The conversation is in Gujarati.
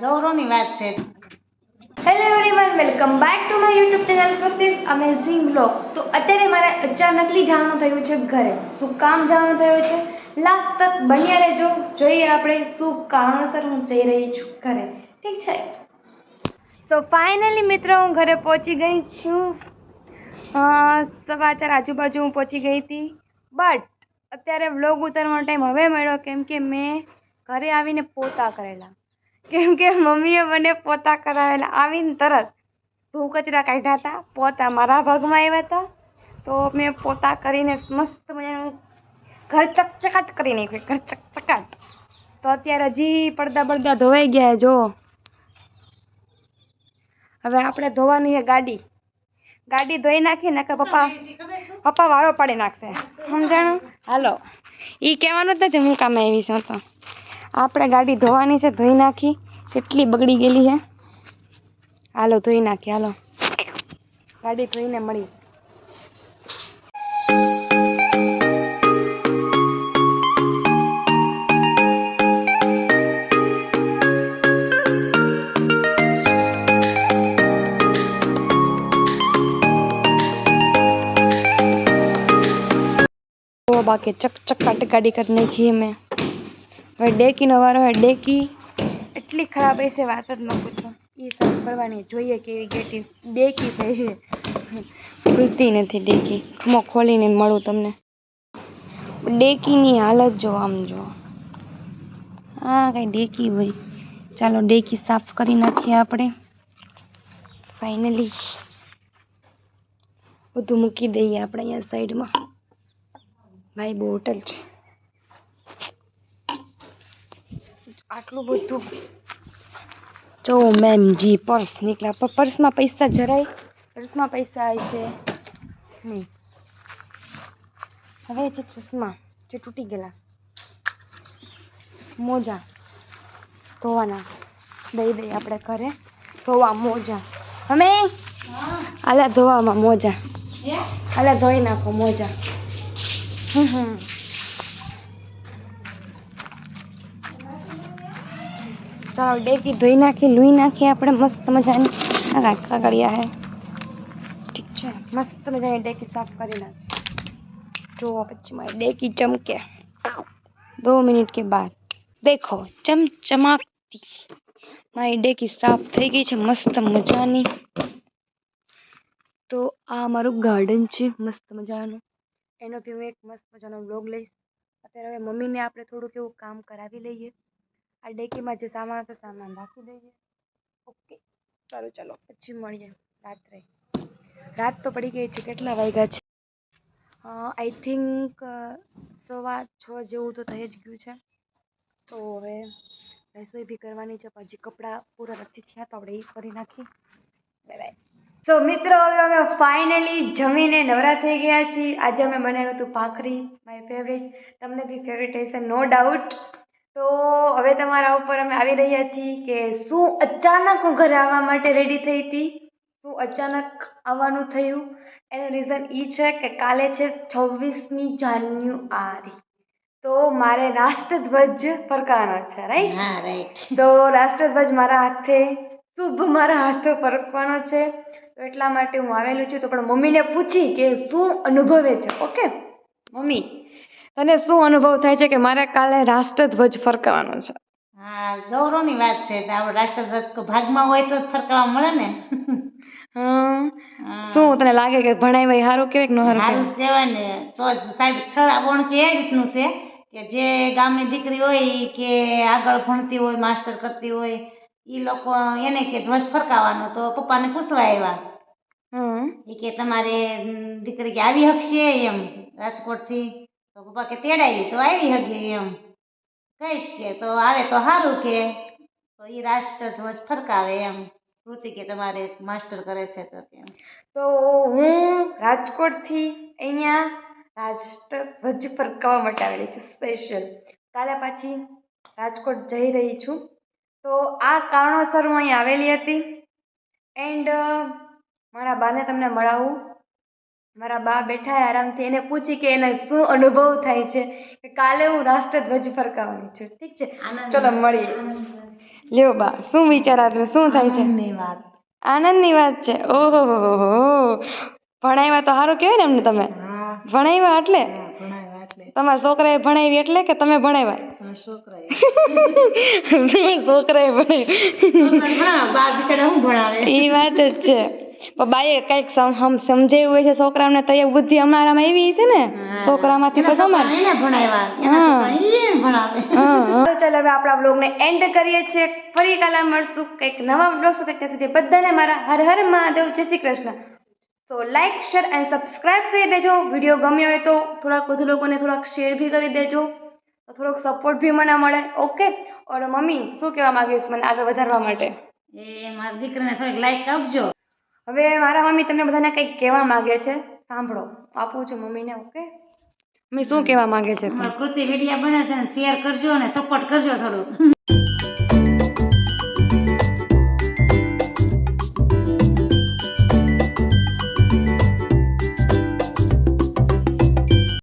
ગૌરવની વાત છે. Hello everyone welcome back to my YouTube channel પ્રતિસ amazing blog તો અત્યારે મારે અચાનકલી જવાનું થયું છે ઘરે. શું કામ જવાનું થયું છે? લાસ્ટ તક બન્યા રહેજો. જોઈએ આપણે શું કારણોસર હું જઈ રહી છું ઘરે. ઠીક છે? સો ફાઇનલી મિત્રો, હું ઘરે પહોંચી ગઈ છું. સવાચાર આજુબાજુ હું પહોંચી ગઈ હતી. બટ અત્યારે વ્લોગ ઉતારવાનો ટાઈમ હવે મળ્યો, કેમ કે મેં ઘરે આવીને પોતા કરેલા. કેમ કે મમ્મીએ મને પોતા કરાવેલા. આવીને તરત ભૂ કચરા કાઢ્યા હતા. પોતા મારા ભાગમાં આવ્યા હતા. તો મેં પોતા કરીને મસ્ત મજાનું ઘર ચકચકાટ કરી નાખ્યું. ઘર ચકચકાટ. તો અત્યારે હજી પડદા પડદા ધોવાઈ ગયા જો. હવે આપણે ધોવાની છે ગાડી. ગાડી ધોઈ નાખી, નકર પપ્પા પપ્પા વારો પાડી નાખશે. સમજાણું? હાલો. એ કહેવાનું જ નથી, હું કામ આવી છું તો આપણે ગાડી ધોવાની છે, ધોઈ નાખી. કેટલી બગડી ગયેલી છે. હાલો, ધોઈ નાખી, હાલો. ગાડી ધોઈને મળી. તો બાકી કાટી કાઢી કરી નાખી મેં હવે ડેકીનો વારો હોય ડેકી એટલી ખરાબ રહેશે વાત જ ન પૂછો એ સાફ કરવાની જોઈએ કેવી ગેટી ડેકી થઈ છે ખુલતી નથી ડેકી ખમો ખોલીને મળું તમને ડેકીની હાલત જો આમ જો હા કઈ ડેકી હોય ચાલો ડેકી સાફ કરી નાખીએ આપણે ફાઇનલી બધું મૂકી દઈએ આપણે અહીંયા સાઈડમાં ભાઈ બોટલ છે. આટલું બધું. જો મેમ જી પર્સ નીકળ્યા પણ પર્સમાં પૈસા જરાય પર્સમાં પૈસા આવશે નહીં. હવે છે ચશ્મા જે તૂટી ગયેલા. મોજા. ધોવાના. દઈ દઈએ આપણે ઘરે. ધોવા મોજા. અમે આલા ધોવામાં મોજા. આલા ધોઈ નાખો મોજા. ચાલો ડેકી ધોઈ નાખી લૂઈ નાખી આપણે મસ્ત મજાની આ કાંઈક કાગળિયા હે ઠીક છે મસ્ત મજાની ડેકી સાફ કરી નાખી જો પછી મારી ડેકી ચમકે દો મિનિટ કે બાદ દેખો ચમચમાકતી મારી ડેકી સાફ થઈ ગઈ છે મસ્ત મજાની તો આ મારું ગાર્ડન છે મસ્ત મજાનું એનો બી હું એક મસ્ત મજાનો બ્લોગ લઈશ. અત્યારે હવે મમ્મીને આપણે થોડુંક એવું કામ કરાવી લઈએ. આ ડેકીમાં જે સામાન હતો સામાન રાખી દઈએ. ઓકે, સારું, ચાલો. પછી મળીએ રાત્રે. રાત તો પડી ગઈ છે, કેટલા વાગ્યા છે? આઈ થિંક સવા છ જેવું તો થઈ જ ગયું છે. તો હવે રસોઈ બી કરવાની છે, પછી કપડાં પૂરા નથી થયા, તો આપણે એ કરી નાખી બાય બાય સો મિત્રો હવે અમે ફાઇનલી જમીને નવરા થઈ ગયા છીએ. આજે અમે બનાવ્યું હતું ભાખરી માય ફેવરેટ તમને બી ફેવરેટ હશે નો ડાઉટ તો હવે તમારા ઉપર અમે આવી રહ્યા છીએ કે શું અચાનક હું ઘરે આવવા માટે રેડી થઈ હતી? શું અચાનક આવવાનું થયું? એનું રીઝન એ છે કે કાલે છે છવ્વીસમી જાન્યુઆરી. તો મારે રાષ્ટ્રધ્વજ ફરકાવાનો છે રાઈટ હા રાઈટ તો રાષ્ટ્રધ્વજ મારા હાથે શુભ મારા હાથે ફરકવાનો છે. તો એટલા માટે હું આવેલું છું. તો પણ મમ્મીને પૂછી કે શું અનુભવે છે. ઓકે? મમ્મી તને શું અનુભવ થાય છે કે મારે કાલે રાષ્ટ્રધ્વજ ફરકાવાનો છે? હા ગૌરવની વાત છે. આપણો રાષ્ટ્રધ્વજ ભાગમાં હોય તો જ ફરકાવા મળે ને. શું તને લાગે કે ભણાય સારું કેવાય કે ન સારું સારું કહેવાય? ને. તો સાહેબ છ આવણ કે એ રીતનું છે કે જે ગામની દીકરી હોય કે આગળ ભણતી હોય માસ્ટર કરતી હોય એ લોકો એને કે ધ્વજ ફરકાવવાનો તો પપ્પાને પૂછવા આવ્યા હમ એ કે તમારે દીકરી કે આવી હકશે એમ રાજકોટથી. તો પપ્પા કે તેડાવી તો આવી હકી એમ. કહીશ કે તો આવે તો સારું કે. તો એ રાષ્ટ્રધ્વજ ફરકાવે એમ. કૃતિ કે તમારે માસ્ટર કરે છે તો કેમ તો હું રાજકોટથી અહીંયા રાષ્ટ્રધ્વજ ફરકાવવા માટે આવેલી છું સ્પેશિયલ કાલે પાછી રાજકોટ જઈ રહી છું. તો આ કારણોસર હું અહીં આવેલી હતી. એન્ડ મારા બાને તમને મળાવું. મારા બા બેઠા આરામથી એને પૂછી કે એને શું અનુભવ થાય છે કે કાલે હું રાષ્ટ્રધ્વજ ફરકાવવાની છું. ઠીક છે? ચલો મળીએ. લ્યો બા શું વિચાર તમે શું થાય છે? વાત. આનંદની વાત છે? ઓહો ભણાવ્યા તો સારું કહેવાય ને એમને તમે? ભણાવ્યા એટલે? તમારા છોકરાએ ભણાવી એટલે કે તમે ભણાવ્યા? છોકરા તમારા છોકરાએ ભણાવ્યા. એ વાત જ છે. પણ બાએ કંઈક સમ હોય છે છોકરાઓને તો એ બુદ્ધિ અમારામાં એવી છે ને. છોકરામાંથી પછી અમારે ચાલો હવે આપણા બ્લોગને એન્ડ કરીએ છીએ. ફરી કાલે મળશું કંઈક નવા બ્લોગ સાથે. ત્યાં સુધી બધાને મારા હર હર મહાદેવ. જય શ્રી કૃષ્ણ. તો લાઇક શેર એન્ડ સબસ્ક્રાઇબ કરી દેજો. વીડિયો ગમ્યો હોય તો થોડાક વધુ લોકોને થોડાક શેર બી કરી દેજો. તો થોડોક સપોર્ટ બી મને મળે. ઓકે ઓર મમ્મી શું કહેવા માંગીશ મને આગળ વધારવા માટે? એ મારા દીકરાને થોડીક લાઈક આપજો. હવે મારા મમ્મી તમને બધાને કંઈક કહેવા માગે છે. સાંભળો. આપું છું મમ્મીને ઓકે મમ્મી શું કહેવા માંગે છે? કૃતિ વિડીયા બને છે શેર કરજો અને સપોર્ટ કરજો થોડુંક.